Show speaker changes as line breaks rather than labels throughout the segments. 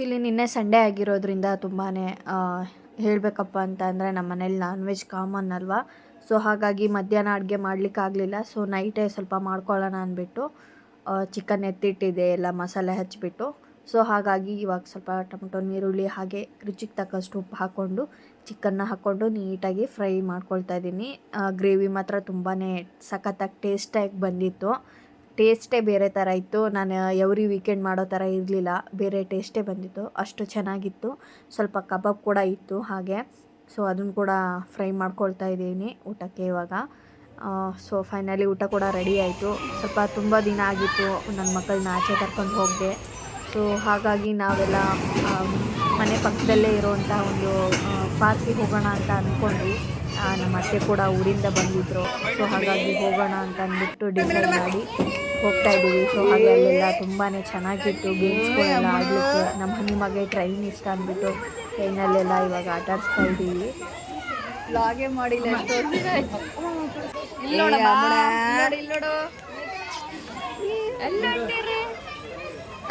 ಇಲ್ಲಿ ನಿನ್ನೆ ಸಂಡೇ ಆಗಿರೋದ್ರಿಂದ ತುಂಬಾ ಹೇಳಬೇಕಪ್ಪ ಅಂತ ಅಂದರೆ ನಮ್ಮ ಮನೇಲಿ ನಾನ್ ವೆಜ್ ಕಾಮನ್ ಅಲ್ವಾ? ಸೊ ಹಾಗಾಗಿ ಮಧ್ಯಾಹ್ನ ಅಡುಗೆ ಮಾಡಲಿಕ್ಕಾಗಲಿಲ್ಲ ಸೊ ನೈಟೇ ಸ್ವಲ್ಪ ಮಾಡ್ಕೊಳ್ಳೋಣ ಅಂದ್ಬಿಟ್ಟು ಚಿಕನ್ ಎತ್ತಿಟ್ಟಿದೆ, ಎಲ್ಲ ಮಸಾಲೆ ಹಚ್ಚಿಬಿಟ್ಟು ಸೊ ಹಾಗಾಗಿ ಇವಾಗ ಸ್ವಲ್ಪ ಟೊಮೊಟೊ ನೀರುಳ್ಳಿ ಹಾಗೆ ರುಚಿಗೆ ತಕ್ಕಷ್ಟು ಉಪ್ಪು ಹಾಕ್ಕೊಂಡು ಚಿಕನ್ನ ಹಾಕ್ಕೊಂಡು ನೀಟಾಗಿ ಫ್ರೈ ಮಾಡ್ಕೊಳ್ತಾ ಇದ್ದೀನಿ. ಗ್ರೇವಿ ಮಾತ್ರ ತುಂಬಾ ಸಖತ್ತಾಗಿ ಟೇಸ್ಟಾಗಿ ಬಂದಿತ್ತು. ಟೇಸ್ಟೇ ಬೇರೆ ಥರ ಇತ್ತು. ನಾನು ಎವ್ರಿ ವೀಕೆಂಡ್ ಮಾಡೋ ಥರ ಇರಲಿಲ್ಲ. ಬೇರೆ ಟೇಸ್ಟೇ ಬಂದಿತ್ತು. ಅಷ್ಟು ಚೆನ್ನಾಗಿತ್ತು. ಸ್ವಲ್ಪ ಕಬಾಬ್ ಕೂಡ ಇತ್ತು ಹಾಗೆ. ಸೊ, ಅದನ್ನು ಕೂಡ ಫ್ರೈ ಮಾಡ್ಕೊಳ್ತಾ ಇದ್ದೀನಿ ಊಟಕ್ಕೆ ಇವಾಗ. ಸೊ, ಫೈನಲಿ ಊಟ ಕೂಡ ರೆಡಿ ಆಯಿತು. ಸ್ವಲ್ಪ ತುಂಬ ದಿನ ಆಗಿತ್ತು ನನ್ನ ಮಕ್ಕಳನ್ನ ಆಚೆ ಕರ್ಕೊಂಡು ಹೋಗಿದೆ. ಸೊ, ಹಾಗಾಗಿ ನಾವೆಲ್ಲ ಮನೆ ಪಕ್ಕದಲ್ಲೇ ಇರುವಂಥ ಒಂದು ಪಾರ್ಕಿಗೆ ಹೋಗೋಣ ಅಂತ ಅಂದ್ಕೊಂಡ್ವಿ. ನಮ್ಮ ಅತ್ತೆ ಕೂಡ ಊರಿಂದ ಬಂದಿದ್ರು. ಸೊ ಹಾಗಾಗಿ ಹೋಗೋಣ ಅಂತ ಅಂದ್ಬಿಟ್ಟು ಡಿಸೈಡ್ ಮಾಡಿ ಹೋಗ್ತಾ ಇದ್ದೀವಿ. ಸೊ ಹಾಗೆ ಅಲ್ಲೆಲ್ಲ ತುಂಬಾ ಚೆನ್ನಾಗಿತ್ತು. ಗೇಮ್ಸ್ಗಳೆಲ್ಲ ಆಡಲಿಕ್ಕೆ ನಮ್ಮ ಹನಿಮಗೆ ಟ್ರೈನ್ ಇಷ್ಟ ಅಂದ್ಬಿಟ್ಟು ಟ್ರೈನಲ್ಲೆಲ್ಲ ಇವಾಗ ಆಟ ಆಡಿಸ್ತಾ ಇದ್ದೀವಿ.
ಲಾಗೆ ಮಾಡಿಲ್ಲ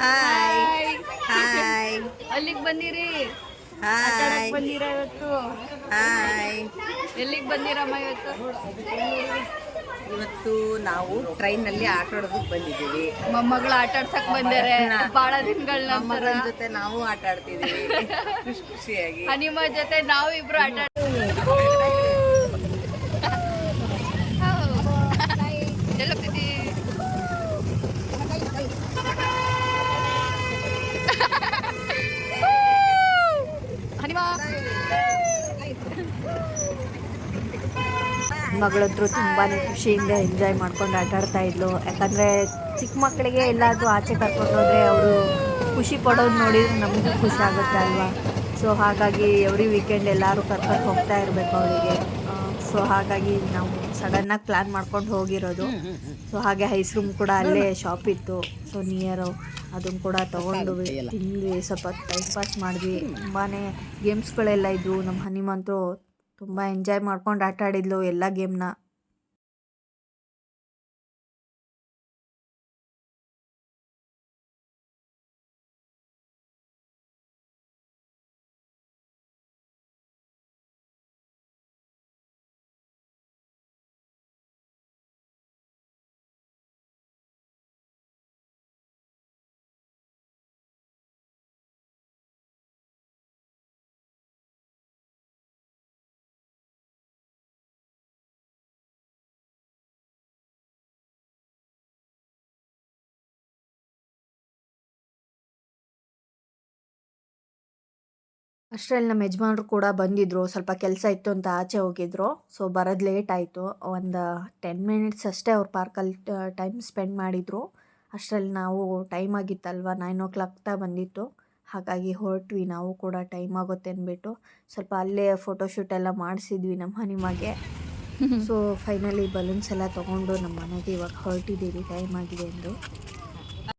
ಹಾಯ್ ಹಾಯ್
ಅಲ್ಲಿಗೆ ಬಂದಿರಿ?
ಹಾಯ್
ಬಂದಿರ ಇವತ್ತು.
ಹಾಯ್
ಎಲ್ಲಿಗೆ ಬಂದಿರಮ್ಮ ಇವತ್ತು?
ಇವತ್ತು ನಾವು ಟ್ರೈನಲ್ಲಿ ಆಟ ಆಡೋದಕ್ಕೆ ಬಂದಿದ್ದೀವಿ.
ಮೊಮ್ಮಗಳು ಆಟ ಆಡ್ಸಕ್ ಬಂದಾರೆ ಬಹಳ ದಿನಗಳ
ಮಗನ ಜೊತೆ ನಾವು ಆಟ ಆಡ್ತಿದ್ದೀವಿ ಖುಷಿ ಖುಷಿಯಾಗಿ.
ಹನಿಮ ಜೊತೆ ನಾವು ಇಬ್ರು ಆಟ ಎಲ್ಲೋಗ್ತಿದ್ದಿ ಹನಿಮಾ
ಮಗಳಂತರೂ ತುಂಬಾ ಖುಷಿಯಿಂದ ಎಂಜಾಯ್ ಮಾಡ್ಕೊಂಡು ಆಟ ಆಡ್ತಾ ಇದ್ಲು. ಯಾಕಂದರೆ ಚಿಕ್ಕ ಮಕ್ಕಳಿಗೆ ಎಲ್ಲಾದರೂ ಆಚೆ ಕರ್ಕೊಂಡು ಹೋದ್ರೆ ಅವರು ಖುಷಿ ಪಡೋದು ನೋಡಿದ್ರೆ ನಮಗೂ ಖುಷಿ ಆಗುತ್ತೆ ಅಲ್ವಾ? ಸೊ ಹಾಗಾಗಿ ಎವ್ರಿ ವೀಕೆಂಡ್ ಎಲ್ಲರೂ ಕರ್ಕೊಂಡು ಹೋಗ್ತಾ ಇರಬೇಕು ಅವರಿಗೆ. ಸೊ ಹಾಗಾಗಿ ನಾವು ಸಡನ್ನಾಗಿ ಪ್ಲ್ಯಾನ್ ಮಾಡ್ಕೊಂಡು ಹೋಗಿರೋದು. ಸೊ ಹಾಗೆ ಐಸ್ ರೂಮ್ ಕೂಡ ಅಲ್ಲೇ ಶಾಪ್ ಇತ್ತು. ಸೊ ನಿಯರು ಅದನ್ನು ಕೂಡ ತೊಗೊಂಡು ತಿಂದ್ವಿ. ಸ್ವಲ್ಪ ಟೈಮ್ ಪಾಸ್ ಮಾಡಿದ್ವಿ. ತುಂಬಾ ಗೇಮ್ಸ್ಗಳೆಲ್ಲ ಇದ್ವು. ನಮ್ಮ ಹನಿಮಂತೂ ತುಂಬ ಎಂಜಾಯ್ ಮಾಡ್ಕೊಂಡು ಆಟ ಆಡಿದ್ಲು ಎಲ್ಲ ಗೇಮ್ನ ಅಷ್ಟರಲ್ಲಿ ನಮ್ಮ ಯಜಮಾನ್ರು ಕೂಡ ಬಂದಿದ್ದರು ಸ್ವಲ್ಪ ಕೆಲಸ ಇತ್ತು ಅಂತ ಆಚೆ ಹೋಗಿದ್ರು. ಸೊ ಬರೋದು ಲೇಟ್ ಆಯಿತು. ಒಂದು ಟೆನ್ ಮಿನಿಟ್ಸ್ ಅಷ್ಟೇ ಅವ್ರು ಪಾರ್ಕಲ್ಲಿ ಟೈಮ್ ಸ್ಪೆಂಡ್ ಮಾಡಿದರು. ಅಷ್ಟರಲ್ಲಿ ನಾವು ಟೈಮ್ ಆಗಿತ್ತಲ್ವ? ನೈನ್ ಓ ಕ್ಲಾಕ್ ತ ಬಂದಿತ್ತು. ಹಾಗಾಗಿ ಹೊರಟ್ವಿ ನಾವು ಕೂಡ. ಟೈಮ್ ಆಗುತ್ತೆ ಅಂದ್ಬಿಟ್ಟು. ಸ್ವಲ್ಪ ಅಲ್ಲೇ ಫೋಟೋಶೂಟ್ ಎಲ್ಲ ಮಾಡಿಸಿದ್ವಿ ನಮ್ಮ ಹನಿಮಗೆ. ಸೊ ಫೈನಲಿ ಬಲೂನ್ಸ್ ಎಲ್ಲ ತೊಗೊಂಡು ನಮ್ಮ ಮನೆಗೆ ಇವಾಗ ಹೊರಟಿದ್ದೀವಿ. ಟೈಮ್ ಆಗಿದೆ ಎಂದು.